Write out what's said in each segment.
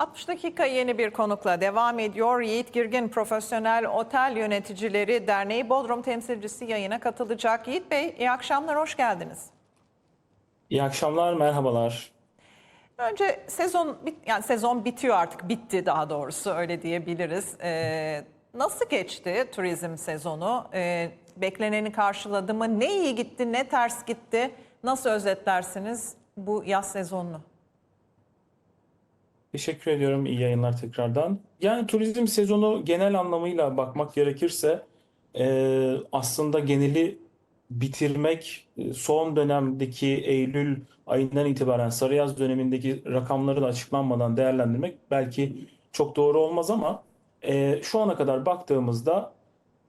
60 dakika yeni bir konukla devam ediyor. Yiğit Girgin Profesyonel Otel Yöneticileri Derneği Bodrum temsilcisi yayına katılacak. Yiğit Bey iyi akşamlar, hoş geldiniz. İyi akşamlar, merhabalar. Önce sezon yani sezon bitiyor artık, bitti daha doğrusu öyle diyebiliriz. Ee, nasıl geçti turizm sezonu? Ee, bekleneni karşıladı mı? Ne iyi gitti, ne ters gitti? Nasıl özetlersiniz bu yaz sezonunu? Teşekkür ediyorum. İyi yayınlar tekrardan. Yani turizm sezonu genel anlamıyla bakmak gerekirse e, aslında geneli bitirmek e, son dönemdeki Eylül ayından itibaren sarı yaz dönemindeki rakamları da açıklanmadan değerlendirmek belki çok doğru olmaz ama e, şu ana kadar baktığımızda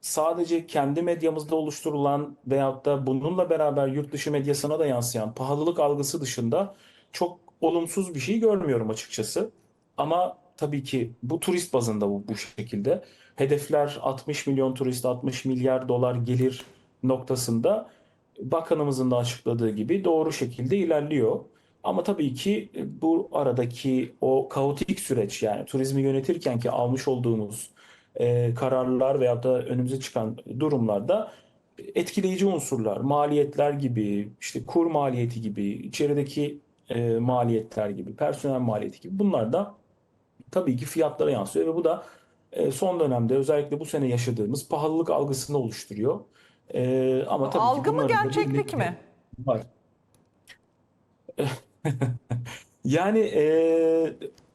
sadece kendi medyamızda oluşturulan veyahut da bununla beraber yurt dışı medyasına da yansıyan pahalılık algısı dışında çok olumsuz bir şey görmüyorum açıkçası. Ama tabii ki bu turist bazında bu, bu şekilde. Hedefler 60 milyon turist, 60 milyar dolar gelir noktasında bakanımızın da açıkladığı gibi doğru şekilde ilerliyor. Ama tabii ki bu aradaki o kaotik süreç yani turizmi yönetirken ki almış olduğumuz e, kararlar veyahut da önümüze çıkan durumlarda etkileyici unsurlar, maliyetler gibi, işte kur maliyeti gibi, içerideki e, maliyetler gibi, personel maliyeti gibi bunlar da tabii ki fiyatlara yansıyor ve bu da e, son dönemde özellikle bu sene yaşadığımız pahalılık algısını oluşturuyor. E, ama tabii ki Algı mı da bir gerçeklik mi? var. Yani e,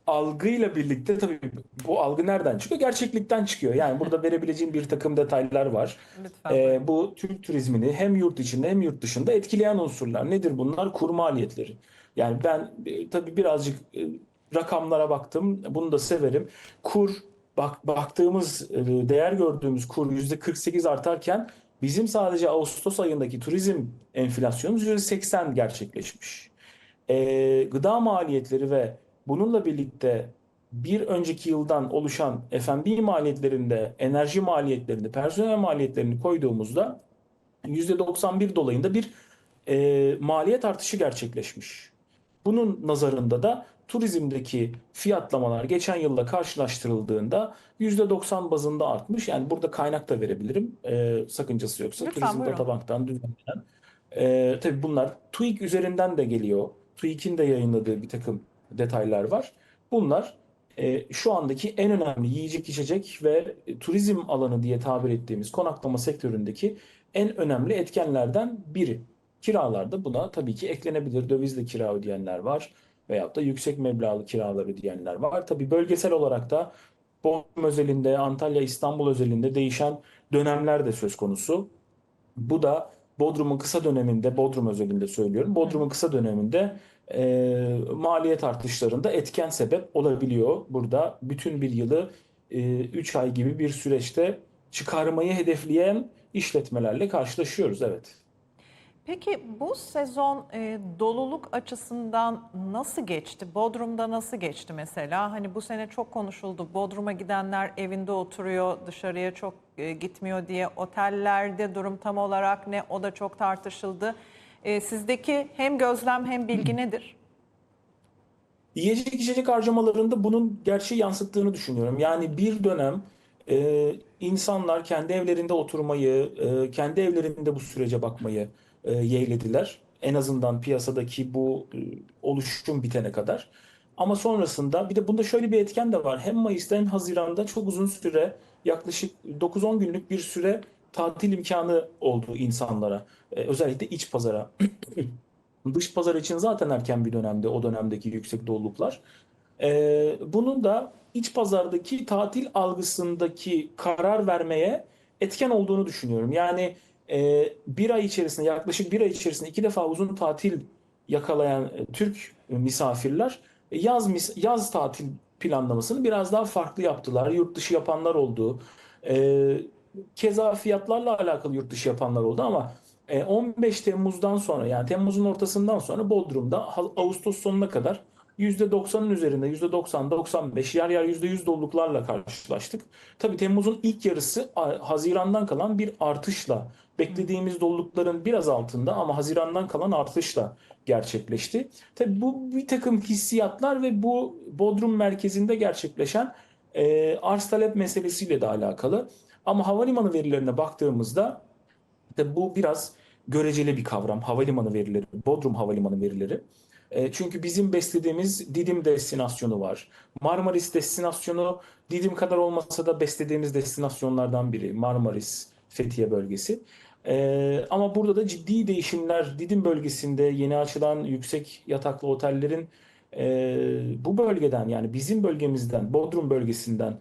algıyla birlikte tabii bu algı nereden çıkıyor? Gerçeklikten çıkıyor. Yani burada verebileceğim bir takım detaylar var. Lütfen. E, bu Türk turizmini hem yurt içinde hem yurt dışında etkileyen unsurlar. Nedir bunlar? Kur maliyetleri. Yani ben e, tabii birazcık e, rakamlara baktım. Bunu da severim. Kur bak baktığımız e, değer gördüğümüz kur %48 artarken bizim sadece Ağustos ayındaki turizm enflasyonumuz %80 gerçekleşmiş e, gıda maliyetleri ve bununla birlikte bir önceki yıldan oluşan F&B maliyetlerinde, enerji maliyetlerini, personel maliyetlerini koyduğumuzda %91 dolayında bir e, maliyet artışı gerçekleşmiş. Bunun nazarında da turizmdeki fiyatlamalar geçen yılla karşılaştırıldığında %90 bazında artmış. Yani burada kaynak da verebilirim. E, sakıncası yoksa. Lütfen, Turizm buyurun. Databank'tan düzenlenen. E, tabii bunlar TÜİK üzerinden de geliyor. TÜİK'in de yayınladığı bir takım detaylar var. Bunlar e, şu andaki en önemli yiyecek içecek ve turizm alanı diye tabir ettiğimiz konaklama sektöründeki en önemli etkenlerden biri. Kiralarda buna tabii ki eklenebilir. Dövizle kira ödeyenler var veyahut da yüksek meblağlı kiralar ödeyenler var. Tabii bölgesel olarak da Bodrum özelinde, Antalya, İstanbul özelinde değişen dönemler de söz konusu. Bu da Bodrum'un kısa döneminde, Bodrum özelinde söylüyorum, Bodrum'un kısa döneminde e, maliyet artışlarında etken sebep olabiliyor. Burada bütün bir yılı 3 ay gibi bir süreçte çıkarmayı hedefleyen işletmelerle karşılaşıyoruz. Evet. Peki bu sezon e, doluluk açısından nasıl geçti? Bodrum'da nasıl geçti mesela? Hani bu sene çok konuşuldu. Bodrum'a gidenler evinde oturuyor, dışarıya çok e, gitmiyor diye. Otellerde durum tam olarak ne? O da çok tartışıldı. E, sizdeki hem gözlem hem bilgi nedir? Yiyecek içecek harcamalarında bunun gerçeği yansıttığını düşünüyorum. Yani bir dönem e, insanlar kendi evlerinde oturmayı, e, kendi evlerinde bu sürece bakmayı e, yeğlediler. En azından piyasadaki bu e, oluşum bitene kadar. Ama sonrasında bir de bunda şöyle bir etken de var. Hem Mayıs'ta hem Haziran'da çok uzun süre yaklaşık 9-10 günlük bir süre tatil imkanı oldu insanlara. E, özellikle iç pazara. Dış pazar için zaten erken bir dönemde o dönemdeki yüksek doluluklar. Ee, bunun da iç pazardaki tatil algısındaki karar vermeye etken olduğunu düşünüyorum. Yani e, bir ay içerisinde yaklaşık bir ay içerisinde iki defa uzun tatil yakalayan e, Türk misafirler e, yaz mis- yaz tatil planlamasını biraz daha farklı yaptılar. Yurt dışı yapanlar oldu. E, keza fiyatlarla alakalı yurt dışı yapanlar oldu ama e, 15 Temmuz'dan sonra yani Temmuz'un ortasından sonra Bodrum'da Ağustos sonuna kadar %90'ın üzerinde %90-95 yer yer %100 doluluklarla karşılaştık. Tabii Temmuz'un ilk yarısı Haziran'dan kalan bir artışla beklediğimiz dolulukların biraz altında ama Haziran'dan kalan artışla gerçekleşti. Tabii bu bir takım hissiyatlar ve bu Bodrum merkezinde gerçekleşen e, arz talep meselesiyle de alakalı. Ama havalimanı verilerine baktığımızda bu biraz göreceli bir kavram. Havalimanı verileri, Bodrum Havalimanı verileri. E, çünkü bizim beslediğimiz Didim destinasyonu var. Marmaris destinasyonu Didim kadar olmasa da beslediğimiz destinasyonlardan biri. Marmaris, Fethiye bölgesi. E, ama burada da ciddi değişimler Didim bölgesinde yeni açılan yüksek yataklı otellerin e, bu bölgeden yani bizim bölgemizden, Bodrum bölgesinden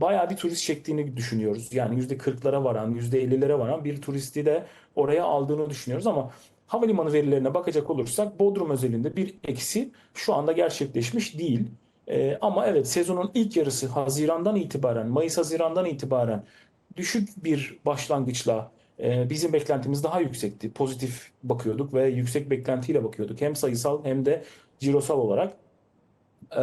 bayağı bir turist çektiğini düşünüyoruz. Yani %40'lara varan, %50'lere varan bir turisti de oraya aldığını düşünüyoruz ama havalimanı verilerine bakacak olursak Bodrum özelinde bir eksi şu anda gerçekleşmiş değil. Ee, ama evet sezonun ilk yarısı Haziran'dan itibaren, Mayıs-Haziran'dan itibaren düşük bir başlangıçla e, bizim beklentimiz daha yüksekti. Pozitif bakıyorduk ve yüksek beklentiyle bakıyorduk. Hem sayısal hem de cirosal olarak. Ee,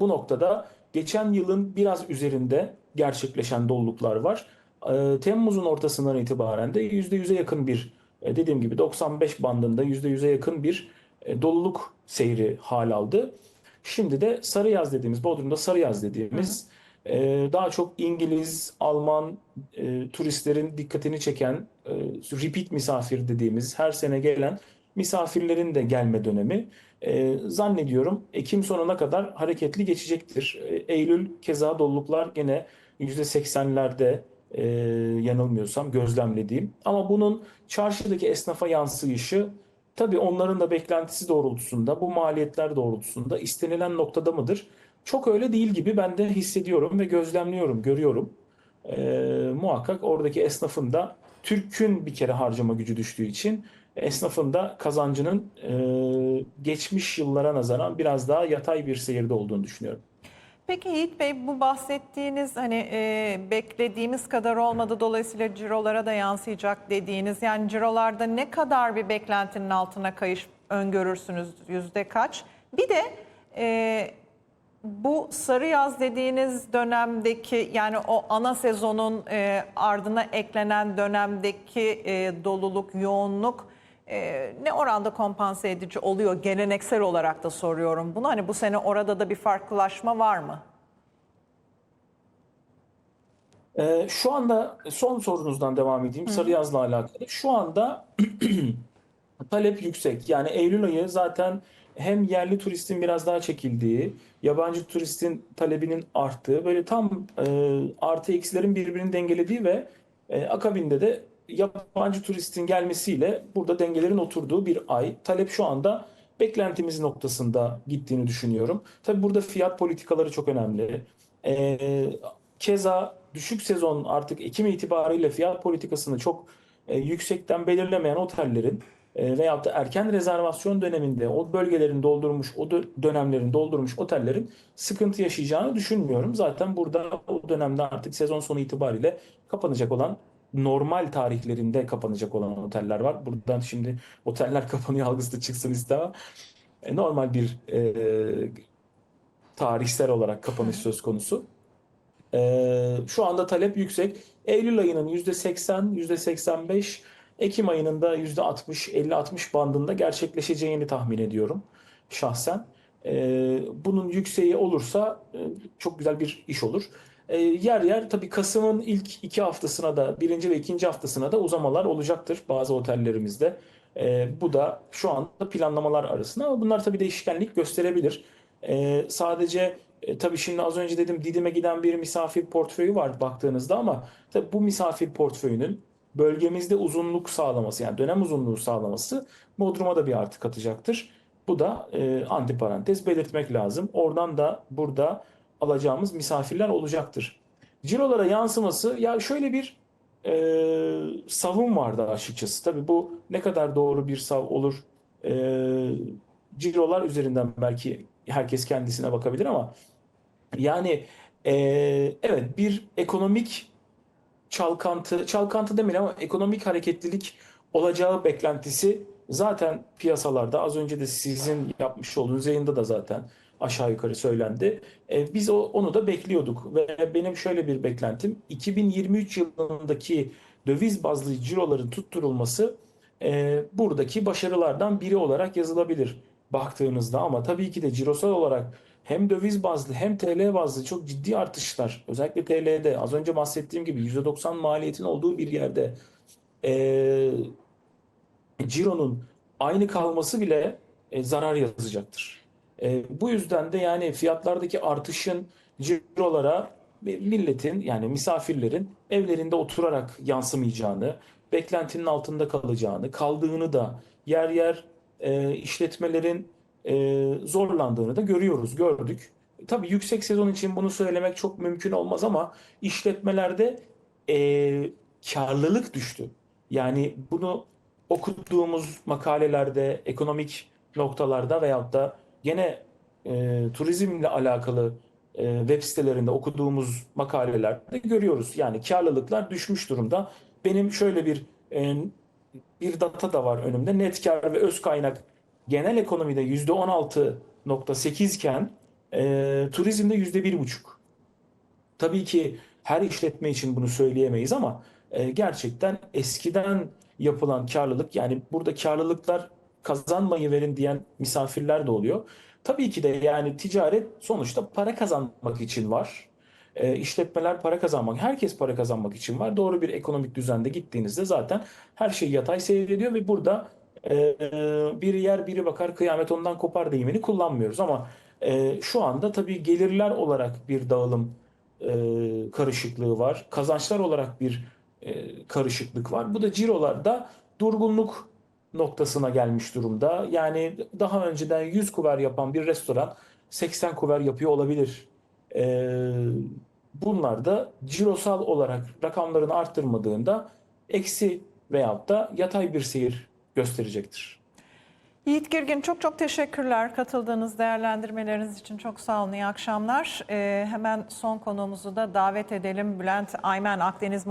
bu noktada geçen yılın biraz üzerinde gerçekleşen doluluklar var. Ee, Temmuz'un ortasından itibaren de %100'e yakın bir e, dediğim gibi 95 bandında %100'e yakın bir e, doluluk seyri hal aldı. Şimdi de sarı yaz dediğimiz, Bodrum'da sarı yaz dediğimiz e, daha çok İngiliz, Alman turistlerin dikkatini çeken repeat misafir dediğimiz her sene gelen misafirlerin de gelme dönemi. E, zannediyorum Ekim sonuna kadar hareketli geçecektir. E, Eylül keza doluluklar gene %80'lerde e, yanılmıyorsam gözlemlediğim. Ama bunun çarşıdaki esnafa yansıyışı tabii onların da beklentisi doğrultusunda, bu maliyetler doğrultusunda istenilen noktada mıdır? Çok öyle değil gibi ben de hissediyorum ve gözlemliyorum, görüyorum. E, muhakkak oradaki esnafın da Türk'ün bir kere harcama gücü düştüğü için esnafın da kazancının e, geçmiş yıllara nazaran biraz daha yatay bir seyirde olduğunu düşünüyorum. Peki Yiğit Bey bu bahsettiğiniz hani e, beklediğimiz kadar olmadı dolayısıyla cirolara da yansıyacak dediğiniz yani cirolarda ne kadar bir beklentinin altına kayış öngörürsünüz yüzde kaç? Bir de e, bu sarı yaz dediğiniz dönemdeki yani o ana sezonun e, ardına eklenen dönemdeki e, doluluk, yoğunluk e, ne oranda kompanse edici oluyor geleneksel olarak da soruyorum bunu. Hani bu sene orada da bir farklılaşma var mı? Ee, şu anda son sorunuzdan devam edeyim. Sarı yazla alakalı. Şu anda talep yüksek. Yani Eylül ayı zaten hem yerli turistin biraz daha çekildiği, yabancı turistin talebinin arttığı, böyle tam e, artı eksilerin birbirini dengelediği ve e, akabinde de yabancı turistin gelmesiyle burada dengelerin oturduğu bir ay. Talep şu anda beklentimiz noktasında gittiğini düşünüyorum. Tabii burada fiyat politikaları çok önemli. E, keza düşük sezon artık Ekim itibariyle fiyat politikasını çok e, yüksekten belirlemeyen otellerin e, veyahut da erken rezervasyon döneminde o bölgelerin doldurmuş, o dö- dönemlerin doldurmuş otellerin sıkıntı yaşayacağını düşünmüyorum. Zaten burada o dönemde artık sezon sonu itibariyle kapanacak olan normal tarihlerinde kapanacak olan oteller var. Buradan şimdi oteller kapanıyor algısı da çıksın istemem. E, normal bir e, tarihsel olarak kapanış söz konusu. Ee, şu anda talep yüksek. Eylül ayının %80, %85, Ekim ayının da %60, 50-60 bandında gerçekleşeceğini tahmin ediyorum şahsen. Ee, bunun yükseği olursa e, çok güzel bir iş olur. Ee, yer yer tabii Kasım'ın ilk iki haftasına da birinci ve ikinci haftasına da uzamalar olacaktır bazı otellerimizde. Ee, bu da şu anda planlamalar arasında ama bunlar tabii değişkenlik gösterebilir. Ee, sadece e, tabii şimdi az önce dedim Didim'e giden bir misafir portföyü var baktığınızda ama tabii bu misafir portföyünün bölgemizde uzunluk sağlaması yani dönem uzunluğu sağlaması Bodrum'a da bir artı katacaktır. Bu da e, antiparantez belirtmek lazım. Oradan da burada alacağımız misafirler olacaktır. Cirolara yansıması ya şöyle bir e, savım vardı açıkçası. Tabii bu ne kadar doğru bir sav olur e, cirolar üzerinden belki herkes kendisine bakabilir ama yani e, evet bir ekonomik çalkantı, çalkantı demeyelim ama ekonomik hareketlilik olacağı beklentisi zaten piyasalarda az önce de sizin yapmış olduğunuz yayında da zaten aşağı yukarı söylendi. E, biz o, onu da bekliyorduk ve benim şöyle bir beklentim 2023 yılındaki döviz bazlı ciroların tutturulması e, buradaki başarılardan biri olarak yazılabilir baktığınızda ama tabii ki de cirosal olarak hem döviz bazlı hem TL bazlı çok ciddi artışlar özellikle TL'de az önce bahsettiğim gibi %90 maliyetin olduğu bir yerde e, cironun aynı kalması bile e, zarar yazacaktır. E, bu yüzden de yani fiyatlardaki artışın cirolara milletin yani misafirlerin evlerinde oturarak yansımayacağını, beklentinin altında kalacağını, kaldığını da yer yer e, işletmelerin e, zorlandığını da görüyoruz, gördük. Tabii yüksek sezon için bunu söylemek çok mümkün olmaz ama işletmelerde e, karlılık düştü. Yani bunu okuttuğumuz makalelerde, ekonomik noktalarda veyahut da gene e, turizmle alakalı e, web sitelerinde okuduğumuz makalelerde görüyoruz. Yani karlılıklar düşmüş durumda. Benim şöyle bir e, bir data da var önümde. Net kar ve öz kaynak genel ekonomide %16.8 iken e, turizmde %1,5. Tabii ki her işletme için bunu söyleyemeyiz ama e, gerçekten eskiden yapılan karlılık yani burada karlılıklar kazanmayı verin diyen misafirler de oluyor. Tabii ki de yani ticaret sonuçta para kazanmak için var. E, işletmeler para kazanmak, herkes para kazanmak için var. Doğru bir ekonomik düzende gittiğinizde zaten her şey yatay seyrediyor ve burada e, biri yer biri bakar kıyamet ondan kopar deyimini kullanmıyoruz ama e, şu anda tabii gelirler olarak bir dağılım e, karışıklığı var. Kazançlar olarak bir e, karışıklık var. Bu da cirolarda durgunluk noktasına gelmiş durumda. Yani daha önceden 100 kuver yapan bir restoran 80 kuver yapıyor olabilir. E, bunlar da cirosal olarak rakamlarını arttırmadığında eksi veyahut da yatay bir seyir gösterecektir. Yiğit Girgin çok çok teşekkürler katıldığınız değerlendirmeleriniz için çok sağ olun iyi akşamlar. Ee, hemen son konuğumuzu da davet edelim Bülent Aymen Akdeniz